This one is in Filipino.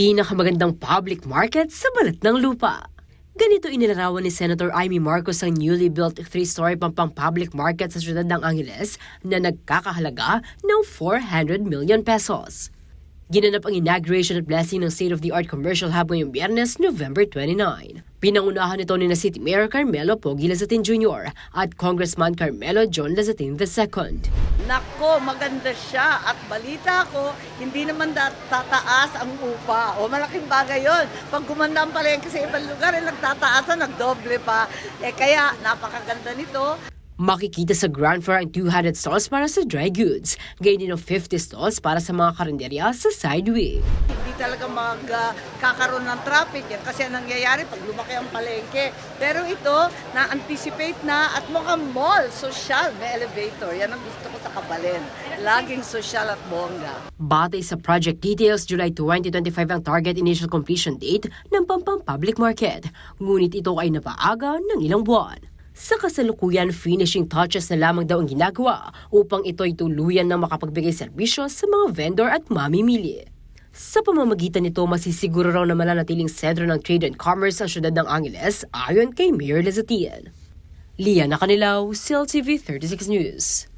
pinakamagandang public market sa balat ng lupa. Ganito inilarawan ni Senator Amy Marcos ang newly built three-story pampang public market sa siyudad ng Angeles na nagkakahalaga ng 400 million pesos. Ginanap ang inauguration at blessing ng state-of-the-art commercial hub ngayong biyernes, November 29. Pinangunahan nito ni na City Mayor Carmelo Pogi Lazatin Jr. at Congressman Carmelo John Lazatin II. Nako, maganda siya. At balita ko, hindi naman tataas ang upa. O malaking bagay yon. Pag gumanda ang palengke sa ibang lugar, eh, nagtataasan, nagdoble pa. Eh kaya, napakaganda nito. Makikita sa ground floor ang 200 stalls para sa dry goods, gayon din ang 50 stalls para sa mga karinderya sa sideway. Hindi talaga magkakaroon ng traffic. Yan kasi ang nangyayari pag lumaki ang palengke. Pero ito, na-anticipate na at mukhang mall, social, may elevator. Yan ang gusto ko sa Kabalen. Laging social at bongga. Batay sa project details, July 2025 ang target initial completion date ng Pampang Public Market. Ngunit ito ay napaaga ng ilang buwan. Sa kasalukuyan, finishing touches na lamang daw ang ginagawa upang ito'y tuluyan na makapagbigay serbisyo sa mga vendor at mamimili. Sa pamamagitan nito, masisiguro raw na mananatiling sentro ng trade and commerce ang syudad ng Angeles ayon kay Mayor Lazatian. Liana Canilaw, CLTV 36 News.